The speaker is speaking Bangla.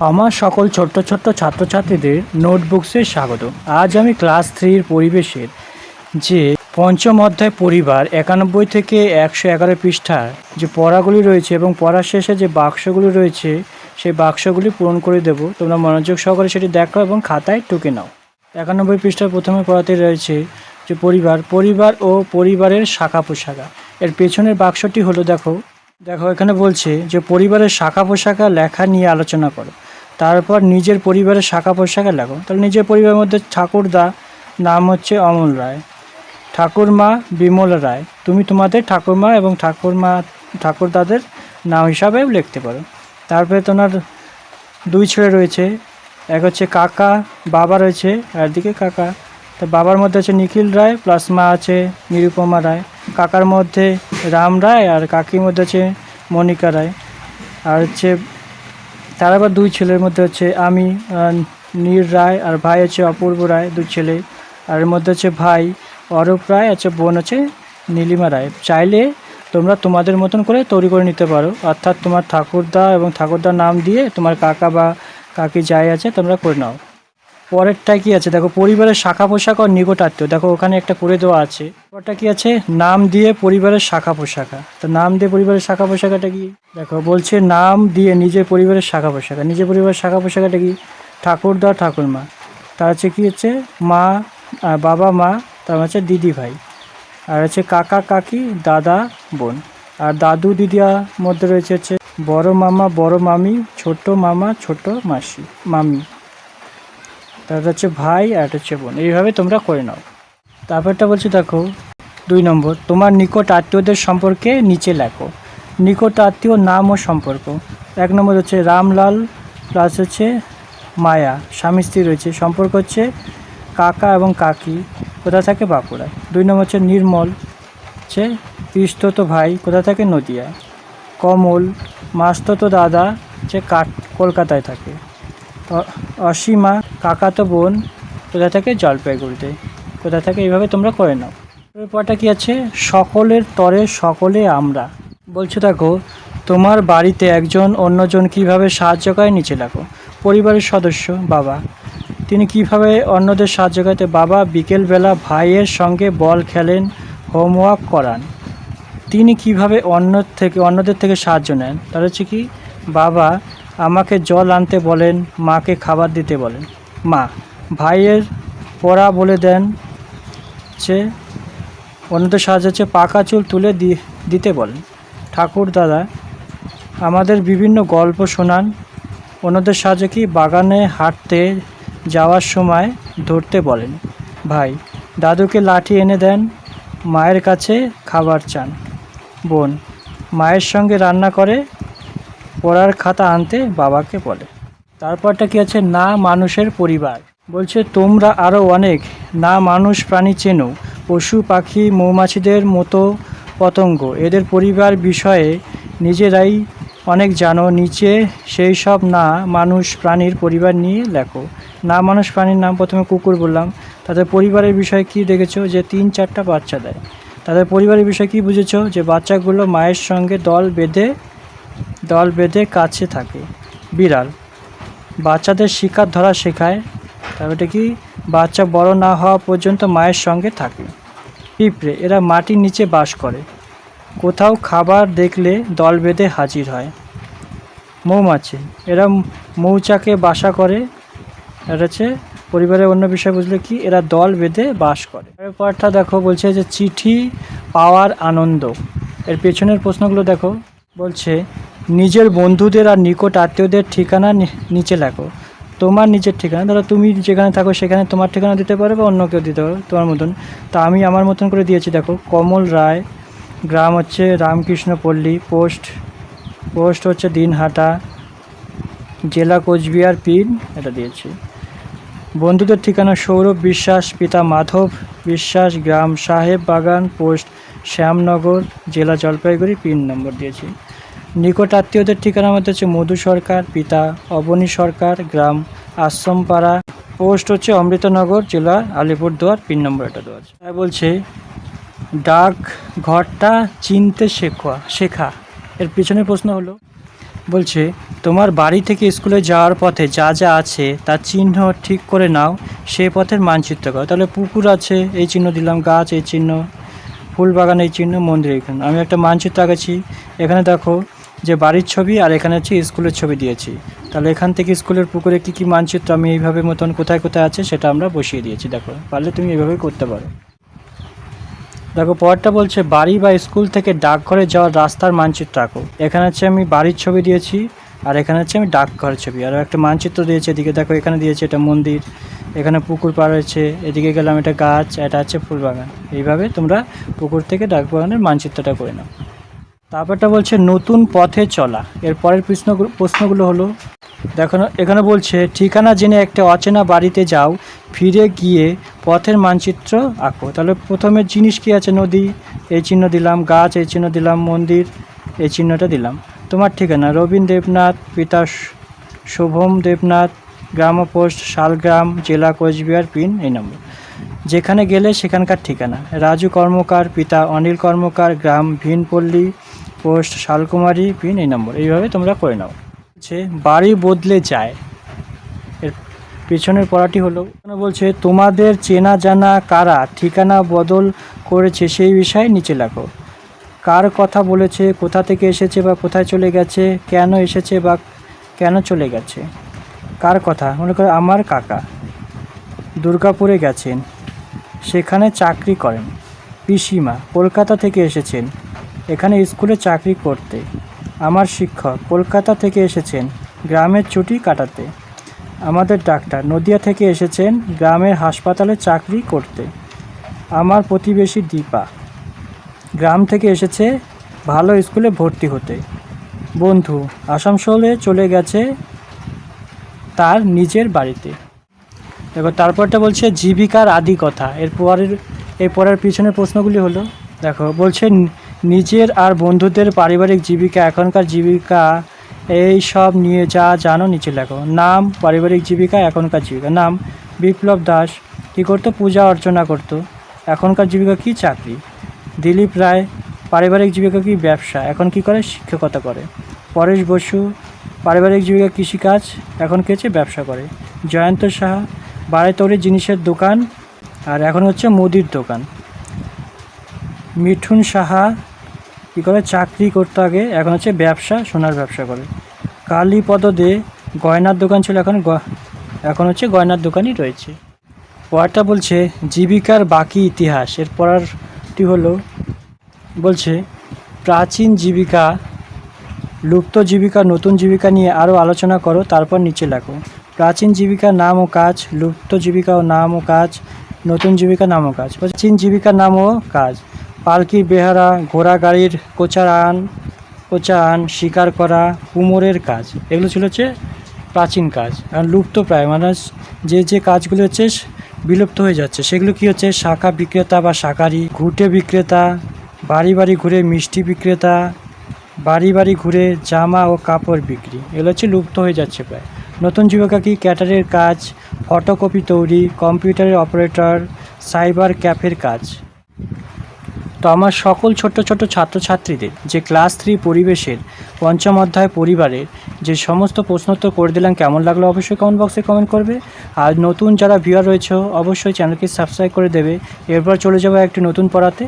আমার সকল ছোট্ট ছোট্ট ছাত্রছাত্রীদের নোটবুকসে স্বাগত। আজ আমি ক্লাস থ্রির পরিবেশের যে পঞ্চম অধ্যায় পরিবার একানব্বই থেকে একশো এগারো পৃষ্ঠার যে পড়াগুলি রয়েছে এবং পড়ার শেষে যে বাক্সগুলি রয়েছে, সেই বাক্সগুলি পূরণ করে দেব। তোমরা মনোযোগ সহকারে সেটি দেখো এবং খাতায় টুকে নাও। একানব্বই পৃষ্ঠার প্রথমে পড়াতে রয়েছে যে পরিবার পরিবার ও পরিবারের শাখা পোশাকা। এর পেছনের বাক্সটি হলো, দেখো দেখো, এখানে বলছে যে পরিবারের শাখা পোশাকা লেখা নিয়ে আলোচনা করো। তারপর নিজের পরিবারের শাখা পোশাকা লেখো। তাহলে নিজের পরিবারের মধ্যে ঠাকুরদা নাম হচ্ছে অমল রায়। ঠাকুরমা বিমল রায়। তুমি তোমাদের ঠাকুরমা এবং ঠাকুরমা, ঠাকুরদাদের নাম হিসাবেও লিখতে পারো। তারপরে তোমার দুই ছেলে রয়েছে। এক হচ্ছে কাকা, বাবা রয়েছে, আর দিকে কাকা। তো বাবার মধ্যে আছে নিখিল রায়, প্লাস মা আছে নিরুপমা রায়। কাকার মধ্যে রাম রায়, আর কাকির মধ্যে আছে মনিকা রায়। আর হচ্ছে তার আবার দুই ছেলের মধ্যে হচ্ছে আমি নীর রায় আর ভাই আছে অপূর্ব রায়, দুই ছেলে। আর এর মধ্যে হচ্ছে ভাই অরূপ রায় আছে বোন আছে নীলিমা রায়। চাইলে তোমরা তোমাদের মতন করে তৈরি করে নিতে পারো। অর্থাৎ তোমার ঠাকুরদা এবং ঠাকুরদার নাম দিয়ে তোমার কাকা বা কাকি যাই আছে, তোমরা করে নাও। পরেরটা কি আছে? দেখো, পরিবারের শাখা পোশাক আর নিকট আত্মীয় দেখো, ওখানে একটা করে দেওয়া আছে। পরটা কি আছে? নাম দিয়ে পরিবারের শাখা পোশাকা তো নাম দিয়ে পরিবারের শাখা পোশাকাটা কি? দেখো, বলছে নাম দিয়ে নিজের পরিবারের শাখা পোশাকা নিজের পরিবারের শাখা পোশাকাটা কি? ঠাকুরদা, ঠাকুরমা। তার হচ্ছে কি হচ্ছে? মা বাবা, মা, তার হচ্ছে দিদি, ভাই। আর হচ্ছে কাকা, কাকি, দাদা, বোন। আর দাদু, দিদিয়ার মধ্যে রয়েছে হচ্ছে বড় মামা, বড় মামি ছোট মামা ছোট মাসি, মামি। তারপর হচ্ছে ভাই আর একটা হচ্ছে বোন। এইভাবে তোমরা করে নাও। তারপরটা বলছি, দেখো, দুই নম্বর, তোমার নিকট আত্মীয়দের সম্পর্কে নিচে লেখো। নিকট আত্মীয় নাম ও সম্পর্ক। এক নম্বর হচ্ছে রামলাল, প্লাস হচ্ছে মায়া। স্বামী, স্ত্রী রয়েছে। সম্পর্ক হচ্ছে কাকা এবং কাকি। কোথা থাকে? বাঁকুড়া দুই নম্বর হচ্ছে নির্মল, হচ্ছে পিস্তত ভাই। কোথা থাকে? নদিয়া। কমল, মাস্তত দাদা, হচ্ছে কাট, কলকাতায় থাকে। অসীমা কাকাতো বোন, কোথা থেকে জলপাইগুড়িতে? কোথা থেকে এইভাবে তোমরা করে নাও। এরপরটা কি আছে? সকলের তরে সকলে আমরা। বলছো দেখো, তোমার বাড়িতে একজন অন্যজন কীভাবে সাহায্য করে? নিচে লেখো পরিবারের সদস্য, বাবা। তিনি কীভাবে অন্যদের সাহায্য করতে? বাবা বিকেলবেলা ভাইয়ের সঙ্গে বল খেলেন, হোমওয়ার্ক করান। তিনি কীভাবে অন্য থেকে অন্যদের থেকে সাহায্য নেন? তার হচ্ছে কি, বাবা আমাকে জল আনতে বলেন, মাকে খাবার দিতে বলেন। মা, ভাইয়ের পড়া বলে দেন হচ্ছে অন্যদের সাহায্য পাকা চুল তুলে দিতে বলেন। ঠাকুর দাদা, আমাদের বিভিন্ন গল্প শোনান। অন্যদের সাহায্য কি বাগানে হাঁটতে যাওয়ার সময় ধরতে বলেন। ভাই, দাদুকে লাঠি এনে দেন, মায়ের কাছে খাবার চান। বোন, মায়ের সঙ্গে রান্না করে পড়ার খাতা আনতে বাবাকে বলে। তারপরটা কি আছে? না মানুষের পরিবার। বলছে, তোমরা আরও অনেক। না মানুষ প্রাণী চেনো। পশু, পাখি, মৌমাছিদের মতো পতঙ্গ। এদের পরিবার বিষয়ে নিজেরাই অনেক জানো। নিচে সেই সব না মানুষ প্রাণীর পরিবার নিয়ে লেখো। না মানুষ প্রাণীর নাম প্রথমে কুকুর বললাম। তাদের পরিবারের বিষয়ে কি দেখেছ যে তিন চারটা বাচ্চা দেয়? তাদের পরিবারের বিষয়ে কি বুঝেছ যে বাচ্চাগুলো মায়ের সঙ্গে দল বেঁধে দল বেঁধে কাছে থাকে? বিড়াল। বাচ্চাদের শিকার ধরা শেখায়। তারপরে কি? বাচ্চা বড় না হওয়া পর্যন্ত মায়ের সঙ্গে থাকে। পিঁপড়ে, এরা মাটির নিচে বাস করে। কোথাও খাবার দেখলে দল বেঁধে হাজির হয়। মৌমাছি, এরা মৌচাকে বাসা করে। এটা হচ্ছে পরিবারের অন্য বিষয় বুঝলে কি? এরা দল বেঁধে বাস করে। পরটা দেখো বলছে যে চিঠি পাওয়ার আনন্দ। এর পেছনের প্রশ্নগুলো দেখো। বলছে নিজের বন্ধুদের আর নিকট আত্মীয়দের ঠিকানা নিচে লেখো। তোমার নিজের ঠিকানা, ধরো তুমি যেখানে থাকো সেখানে তোমার ঠিকানা দিতে পারো বা অন্য কেউ দিতে পারো, তোমার মতন। তা আমি আমার মতন করে দিয়েছি, দেখো। কমল রায়, গ্রাম হচ্ছে রামকৃষ্ণ পল্লী, পোস্ট পোস্ট হচ্ছে দিনহাটা, জেলা কোচবিহার পিন এটা দিয়েছি। বন্ধুদের ঠিকানা সৌরভ বিশ্বাস, পিতা মাধব বিশ্বাস, গ্রাম সাহেব বাগান, পোস্ট শ্যামনগর, জেলা জলপাইগুড়ি পিন নম্বর দিয়েছি। নিকট আত্মীয়দের ঠিকানার মধ্যে হচ্ছে মধু সরকার, পিতা অবনী সরকার, গ্রাম আশ্রমপাড়া। পোস্ট হচ্ছে অমৃতনগর জেলা আলিপুরদুয়ার, পিন নম্বর এটা দেওয়া তাই বলছে, ডাক ঘরটা চিনতে শেখা শেখা। এর পিছনে প্রশ্ন হলো, বলছে, তোমার বাড়ি থেকে স্কুলে যাওয়ার পথে যা যা আছে, তার চিহ্ন ঠিক করে নাও, সে পথের মানচিত্র করো। তাহলে পুকুর আছে, এই চিহ্ন দিলাম, গাছ, এই চিহ্ন ফুল বাগান এই চিহ্ন, মন্দির এখানে। আমি একটা মানচিত্র আঁকেছি। এখানে দেখো যে বাড়ির ছবি আর এখানে হচ্ছে স্কুলের ছবি দিয়েছি। তাহলে এখান থেকে স্কুলের পুকুরে কী কী মানচিত্র আমি এইভাবে মতন কোথায় কোথায় আছে সেটা আমরা বসিয়ে দিয়েছি, দেখো। পারলে তুমি এইভাবে করতে পারো। দেখো পরেরটা বলছে, বাড়ি বা স্কুল থেকে ডাকঘরে যাওয়ার রাস্তার মানচিত্র আঁকো। এখানে হচ্ছে আমি বাড়ির ছবি দিয়েছি আর এখানে হচ্ছে আমি ডাকঘরের ছবি। আর একটা মানচিত্র দিয়েছি, এদিকে দেখো এখানে দিয়েছি এটা মন্দির, এখানে পুকুর পার রয়েছে এদিকে গেলাম এটা গাছ, এটা হচ্ছে ফুল বাগান এইভাবে তোমরা পুকুর থেকে ডাকবাগানের মানচিত্রটা করে নাও। তারপরটা বলছে, নতুন পথে চলা। এর পরের প্রশ্ন প্রশ্নগুলো হলো, দেখো এখানে বলছে, ঠিকানা জেনে একটা অচেনা বাড়িতে যাও, ফিরে গিয়ে পথের মানচিত্র আঁকো। তাহলে প্রথমে জিনিস কি আছে? নদী, এই চিহ্ন দিলাম, গাছ, এই চিহ্ন দিলাম, মন্দির, এই চিহ্নটা দিলাম। তোমার ঠিকানা? রবীন দেবনাথ, পিতা শুভম দেবনাথ, গ্রাম পোস্ট, শালগ্রাম, জেলা কোচবিহার, পিন, এই নম্বর। যেখানে গেলে সেখানকার ঠিকানা। রাজু কর্মকার, পিতা অনিল কর্মকার, গ্রাম ভিনপল্লী পোস্ট শালকুমারী পিন এই নম্বর, এইভাবে তোমরা করে নাও। হচ্ছে বাড়ি বদলে যায়। এর পিছনের পড়াটি হলো বলছে, তোমাদের চেনা জানা কারা ঠিকানা বদল করেছে সেই বিষয়ে নিচে লেখো। কার কথা বলেছে, কোথা থেকে এসেছে বা কোথায় চলে গেছে, কেন এসেছে বা কেন চলে গেছে। কার কথা? মনে করো, আমার কাকা দুর্গাপুরে গেছেন, সেখানে চাকরি করেন, পিসিমা কলকাতা থেকে এসেছেন এখানে স্কুলে চাকরি করতে। আমার শিক্ষক কলকাতা থেকে এসেছেন গ্রামের ছুটি কাটাতে। আমাদের ডাক্তার নদিয়া থেকে এসেছেন গ্রামের হাসপাতালে চাকরি করতে। আমার প্রতিবেশী দীপা গ্রাম থেকে এসেছে ভালো স্কুলে ভর্তি হতে। বন্ধু আসানসোলে চলে গেছে তার নিজের বাড়িতে। দেখো তারপরটা বলছে জীবিকার আদি কথা। এর পরের পিছনের প্রশ্নগুলি হলো, দেখো, বলছে নিজের আর বন্ধুদের পারিবারিক জীবিকা, এখনকার জীবিকা, এই সব নিয়ে যা জানো নিচে লেখো। নাম, পারিবারিক জীবিকা, এখনকার জীবিকা। নাম, বিপ্লব দাস। কী করতো? পূজা অর্চনা করতো। এখনকার জীবিকা কি? চাকরি। দিলীপ রায়, পারিবারিক জীবিকা কি? ব্যবসা। এখন কি করে? শিক্ষকতা করে। পরেশ বসু, পারিবারিক জীবিকা কৃষিকাজ। এখন কি হচ্ছে? ব্যবসা করে। জয়ন্ত সাহা বাড়ি তৈরি জিনিসের দোকান। আর এখন হচ্ছে মুদির দোকান। মিঠুন সাহা কী করে? চাকরি করতে আগে, এখন হচ্ছে ব্যবসা, সোনার ব্যবসা করে। কালীপদ দে গয়নার দোকান ছিল, এখন এখন হচ্ছে গয়নার দোকানই রয়েছে। পরটা বলছে, জীবিকার বাকি ইতিহাস। এর পরেরটি হলো, বলছে, প্রাচীন জীবিকা, লুপ্ত জীবিকা, নতুন জীবিকা নিয়ে আরও আলোচনা করো, তারপর নিচে লেখো। প্রাচীন জীবিকার নাম ও কাজ, লুপ্ত জীবিকা ও নাম ও কাজ, নতুন জীবিকা নাম ও কাজ। প্রাচীন জীবিকার নাম ও কাজ। পালকির বেহারা, ঘোড়া গাড়ির কোচারান কোচান শিকার করা, কুমোরের কাজ। এগুলো ছিল হচ্ছে প্রাচীন কাজ। আর লুপ্ত প্রায়। মানে যে যে কাজগুলো হচ্ছে বিলুপ্ত হয়ে যাচ্ছে, সেগুলো কি হচ্ছে? শাখা বিক্রেতা বা শাকারি ঘুটে বিক্রেতা, বাড়ি বাড়ি ঘুরে মিষ্টি বিক্রেতা, বাড়ি বাড়ি ঘুরে জামা ও কাপড় বিক্রি। এগুলো হচ্ছে লুপ্ত হয়ে যাচ্ছে প্রায়। নতুন জীবিকা কি ক্যাটারের কাজ, ফটোকপি তৈরি, কম্পিউটারের অপারেটর, সাইবার ক্যাফের কাজ। তো আমার সকল ছোট ছোট্ট ছাত্রছাত্রীদের যে ক্লাস থ্রি পরিবেশের পঞ্চম অধ্যায় পরিবারের যে সমস্ত প্রশ্নোত্তর করে দিলাম, কেমন লাগল অবশ্যই কমেন্ট বক্সে কমেন্ট করবে। আর নতুন যারা ভিউয়ার রয়েছে, অবশ্যই চ্যানেলকে সাবস্ক্রাইব করে দেবে। এরপর চলে যাব একটি নতুন পড়াতে।